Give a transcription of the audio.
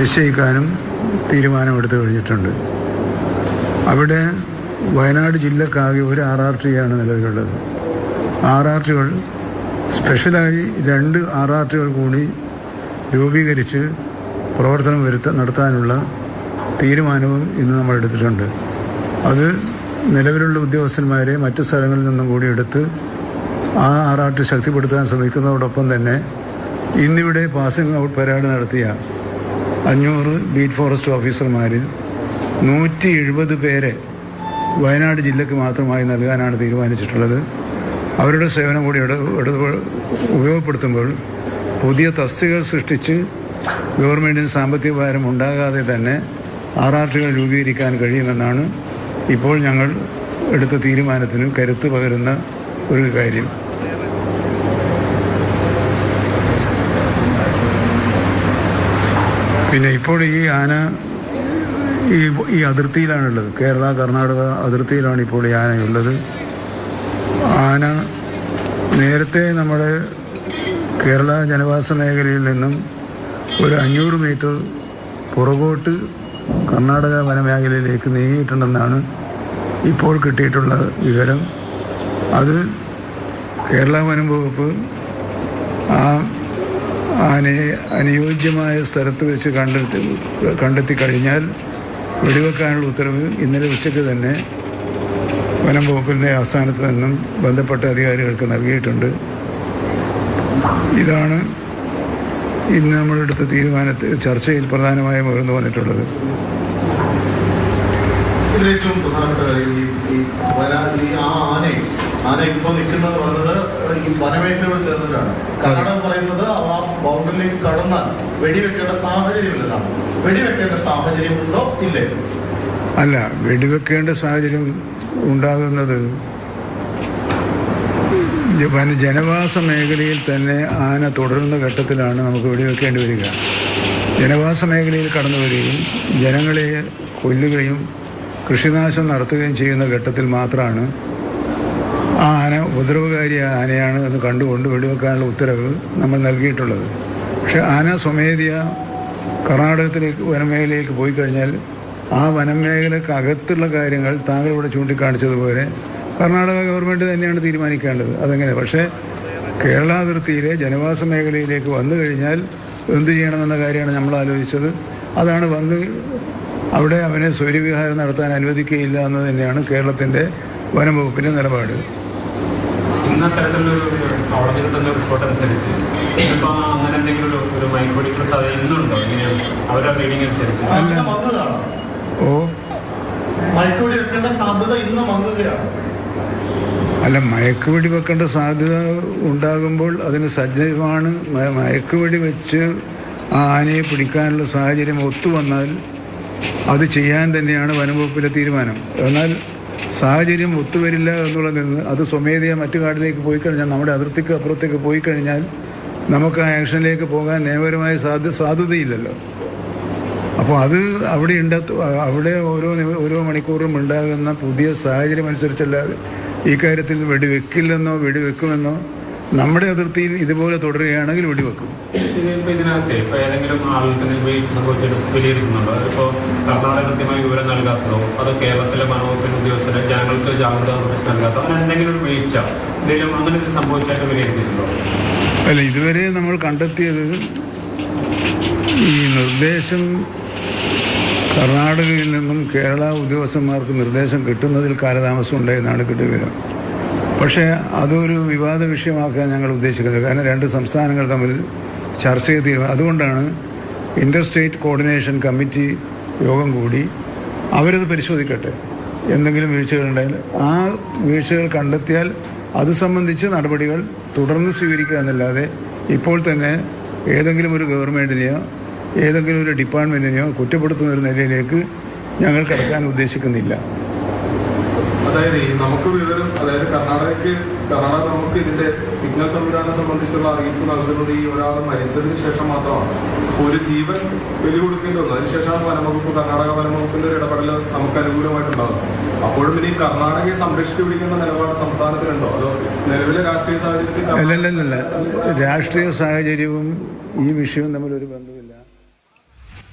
നിശ്ചയിക്കാനും തീരുമാനമെടുത്തു കഴിഞ്ഞിട്ടുണ്ട്. അവിടെ വയനാട് ജില്ലക്കാകെ ഒരു ആർ ആർ ടി ആണ് നിലവിലുള്ളത്. ആർ ആർ ടികൾ സ്പെഷ്യലായി രണ്ട് ആർ ആർ ടികൾ കൂടി രൂപീകരിച്ച് പ്രവർത്തനം വരുത്ത നടത്താനുള്ള തീരുമാനവും ഇന്ന് നമ്മൾ എടുത്തിട്ടുണ്ട്. അത് നിലവിലുള്ള ഉദ്യോഗസ്ഥന്മാരെ മറ്റു സ്ഥലങ്ങളിൽ നിന്നും കൂടി എടുത്ത് ആ ആർ ആർ ടി ശക്തിപ്പെടുത്താൻ ശ്രമിക്കുന്നതോടൊപ്പം തന്നെ ഇന്നിവിടെ പാസിംഗ് ഔട്ട് പരേഡ് നടത്തിയ അഞ്ഞൂറ് ബീറ്റ് ഫോറസ്റ്റ് ഓഫീസർമാരിൽ നൂറ്റി എഴുപത് പേരെ വയനാട് ജില്ലയ്ക്ക് മാത്രമായി നൽകാനാണ് തീരുമാനിച്ചിട്ടുള്ളത്. അവരുടെ സേവനം കൂടി ഉപയോഗപ്പെടുത്തുമ്പോൾ പുതിയ തസ്തികൾ സൃഷ്ടിച്ച് ഗവൺമെന്റിന് സാമ്പത്തിക ഭാരം ഉണ്ടാകാതെ തന്നെ ആർ ആർ ടികൾ രൂപീകരിക്കാൻ കഴിയുമെന്നാണ് ഇപ്പോൾ ഞങ്ങൾ എടുത്ത തീരുമാനത്തിന് കരുത്ത് പകരുന്ന ഒരു കാര്യം. പിന്നെ ഇപ്പോൾ ഈ ആന ഈ ഈ അതിർത്തിയിലാണുള്ളത്. കേരള കർണാടക അതിർത്തിയിലാണ് ഇപ്പോൾ ഈ ആനയുള്ളത്. ആന നേരത്തെ നമ്മുടെ കേരള ജനവാസ മേഖലയിൽ നിന്നും ഒരു അഞ്ഞൂറ് മീറ്റർ പുറകോട്ട് കർണാടക വനമേഖലയിലേക്ക് നീങ്ങിയിട്ടുണ്ടെന്നാണ് ഇപ്പോൾ കിട്ടിയിട്ടുള്ള വിവരം. അത് കേരള വനം വകുപ്പ് ആ ആനയെ അനുയോജ്യമായ സ്ഥലത്ത് വെച്ച് കണ്ടെത്തി കണ്ടെത്തി കഴിഞ്ഞാൽ വെടിവെക്കാനുള്ള ഉത്തരവ് ഇന്നലെ ഉച്ചയ്ക്ക് തന്നെ വനം വകുപ്പിന്റെ ആസ്ഥാനത്ത് നിന്നും ബന്ധപ്പെട്ട അധികാരികൾക്ക് നൽകിയിട്ടുണ്ട്. ഇതാണ് ഇന്ന് നമ്മളെടുത്ത തീരുമാനത്തിൽ ചർച്ചയിൽ പ്രധാനമായും ഉയർന്നു വന്നിട്ടുള്ളത്. ഇതിലേറ്റവും പ്രധാനപ്പെട്ട കാര്യം ഈ വരാ ഈ ആ ആന ആന ഇപ്പോൾ നിൽക്കുന്നത് പറഞ്ഞത് വനമേഖലയോട് ചേർന്നിട്ടാണ്. കാരണം പറയുന്നത് ആ ബൗണ്ടറിയിലേക്ക് കടന്നാൽ വെടിവെക്കേണ്ട സാഹചര്യമില്ലെന്നാണ് വെടിവെക്കേണ്ട സാഹചര്യം ഉണ്ടോ? ഇല്ലേ? അല്ല വെടിവെക്കേണ്ട സാഹചര്യം ഉണ്ടാകുന്നത് ജനവാസ മേഖലയിൽ തന്നെ ആന തുടരുന്ന ഘട്ടത്തിലാണ് നമുക്ക് വെടിവെക്കേണ്ടി വരിക. ജനവാസ മേഖലയിൽ കടന്നു വരികയും ജനങ്ങളെ കൊല്ലുകയും കൃഷിനാശം നടത്തുകയും ചെയ്യുന്ന ഘട്ടത്തിൽ മാത്രമാണ് ആ ആന ഉപദ്രവകാരി ആനയാണ് എന്ന് കണ്ടുകൊണ്ട് വെടിവെക്കാനുള്ള ഉത്തരവ് നമ്മൾ നൽകിയിട്ടുള്ളത്. പക്ഷേ ആന സ്വമേധിയ കർണാടകത്തിലേക്ക് വനമേഖലയിലേക്ക് പോയി കഴിഞ്ഞാൽ ആ വനമേഖലക്ക് അകത്തുള്ള കാര്യങ്ങൾ താങ്കൾ ഇവിടെ ചൂണ്ടിക്കാണിച്ചതുപോലെ കർണാടക ഗവൺമെന്റ് തന്നെയാണ് തീരുമാനിക്കേണ്ടത്. അതെങ്ങനെ? പക്ഷേ കേരള അതിർത്തിയിലെ ജനവാസ മേഖലയിലേക്ക് വന്നു കഴിഞ്ഞാൽ എന്ത് ചെയ്യണമെന്ന കാര്യമാണ് നമ്മൾ ആലോചിച്ചത്. അതാണ് വന്ന് അവിടെ അവനെ സൗര്യവിഹാരം നടത്താൻ അനുവദിക്കുകയില്ല എന്ന് തന്നെയാണ് കേരളത്തിന്റെ വനം വകുപ്പിന്റെ നിലപാട്. ഇന്ന ഒരു കോളേജിൽ കിട്ടുന്ന റിപ്പോർട്ട് അനുസരിച്ച്. ഇപ്പോൾ അങ്ങനെ എന്തെങ്കിലും ഒരു ഒരു മൈക്രോഡിക്കൽ സാധ്യത ഇന്നുണ്ടോ? ഇങ്ങനെ അവരുടെ റീഡിംഗ് അനുസരിച്ച്. ഓ. മയക്കുവെടി വെക്കേണ്ട സാധ്യത ഇന്ന് മങ്ങുകയാണ്. അല്ല മയക്കുവെടി വെക്കേണ്ട സാധ്യത ഉണ്ടാകുമ്പോൾ അതിന് സജ്ജമാണ് മയക്കുവെടി വെച്ച് ആ ആനയെ പിടിക്കാനുള്ള സാഹചര്യം ഒത്തുവന്നാൽ അത് ചെയ്യാൻ തന്നെയാണ് വനംവകുപ്പിലെ തീരുമാനം. എന്നാൽ സാഹചര്യം ഒത്തുവരില്ല എന്നുള്ളത് നിന്ന് അത് സ്വമേധയാ മറ്റു കാടിലേക്ക് പോയി കഴിഞ്ഞാൽ നമ്മുടെ അതിർത്തിക്ക് അപ്പുറത്തേക്ക് പോയി കഴിഞ്ഞാൽ നമുക്ക് ആ ആക്ഷനിലേക്ക് പോകാൻ നിയമപരമായ സാധ്യ സാധ്യതയില്ലല്ലോ. അപ്പോൾ അത് അവിടെ ഉണ്ട അവിടെ ഓരോ ഓരോ മണിക്കൂറും ഉണ്ടാകുന്ന പുതിയ സാഹചര്യം അനുസരിച്ചല്ലാതെ ഈ കാര്യത്തിൽ വെടിവെക്കില്ലെന്നോ വെടിവെക്കുമെന്നോ നമ്മുടെ അതിർത്തിയിൽ ഇതുപോലെ തുടരുകയാണെങ്കിൽ വെടിവെക്കും. ഇതിപ്പോ ഇതിനകത്ത് ഇപ്പൊ ഏതെങ്കിലും ആളുകൾക്ക് വീഴ്ച സംഭവിച്ചിട്ട് വിലയിരുത്തുന്നുണ്ടോ അതിപ്പോ കർണാടക കൃത്യമായി വിവരം നൽകാത്തതോ അതോ കേരളത്തിലെ വനവകുപ്പിന്റെ ഉദ്യോഗസ്ഥരെ ജനങ്ങൾക്ക് ജാഗ്രതാ നിർദ്ദേശം നൽകാത്തോ അങ്ങനെ എന്തെങ്കിലും ഒരു വീഴ്ച എന്തെങ്കിലും അങ്ങനെ ഒരു സംഭവിച്ചായിട്ട് വിലയിരുത്തിയിട്ടുണ്ടോ? അല്ല ഇതുവരെ നമ്മൾ കണ്ടെത്തിയത് ഈ നിർദ്ദേശം കർണാടകയിൽ നിന്നും കേരള ഉദ്യോഗസ്ഥന്മാർക്ക് നിർദ്ദേശം കിട്ടുന്നതിൽ കാലതാമസം ഉണ്ടായെന്നാണ് കിട്ടിയ വിവരം. പക്ഷേ അതൊരു വിവാദ വിഷയമാക്കാൻ ഞങ്ങൾ ഉദ്ദേശിക്കുന്നത് കാരണം രണ്ട് സംസ്ഥാനങ്ങൾ തമ്മിൽ ചർച്ച ചെയ്ത് അതുകൊണ്ടാണ് ഇന്റർ സ്റ്റേറ്റ് കോർഡിനേഷൻ കമ്മിറ്റി യോഗം കൂടി അവരത് പരിശോധിക്കട്ടെ. എന്തെങ്കിലും വീഴ്ചകളുണ്ടായാൽ ആ വീഴ്ചകൾ കണ്ടെത്തിയാൽ അത് സംബന്ധിച്ച് നടപടികൾ തുടർന്ന് സ്വീകരിക്കുക എന്നല്ലാതെ ഇപ്പോൾ തന്നെ ഏതെങ്കിലും ഒരു ഗവൺമെന്റിനെയോ ഏതെങ്കിലും ഒരു ഡിപ്പാർട്ട്മെന്റിനെയോ കുറ്റപ്പെടുത്തുന്ന ഒരു നിലയിലേക്ക് ഞങ്ങൾ കടക്കാൻ ഉദ്ദേശിക്കുന്നില്ല. അതായത് നമുക്ക് വിവരം അതായത് കർണാടകയ്ക്ക് കർണാടക നമുക്ക് ഇതിന്റെ സിഗ്നൽ സംവിധാനം സംബന്ധിച്ചുള്ള അറിയിപ്പ് നൽകുന്നത് ഈ ഒരാൾ മരിച്ചതിന് ശേഷം മാത്രമാണ്. ഒരു ജീവൻ ബലി കൊടുക്കേണ്ടി വന്നു. അതിനുശേഷമാണ് വനംവകുപ്പ് കർണാടക വനംവകുപ്പിന്റെ ഒരു ഇടപെടൽ നമുക്ക് അനുകൂലമായിട്ടുണ്ടാകും അപ്പോഴും ഇനി കർണാടകയെ സംരക്ഷിച്ചു പിടിക്കുന്ന നിലപാട് സംസ്ഥാനത്തിനുണ്ടോ അതോ നിലവിലെ രാഷ്ട്രീയ സാഹചര്യത്തിൽ രാഷ്ട്രീയ സാഹചര്യവും ഈ വിഷയവും തമ്മിൽ ഒരു ബന്ധമില്ല.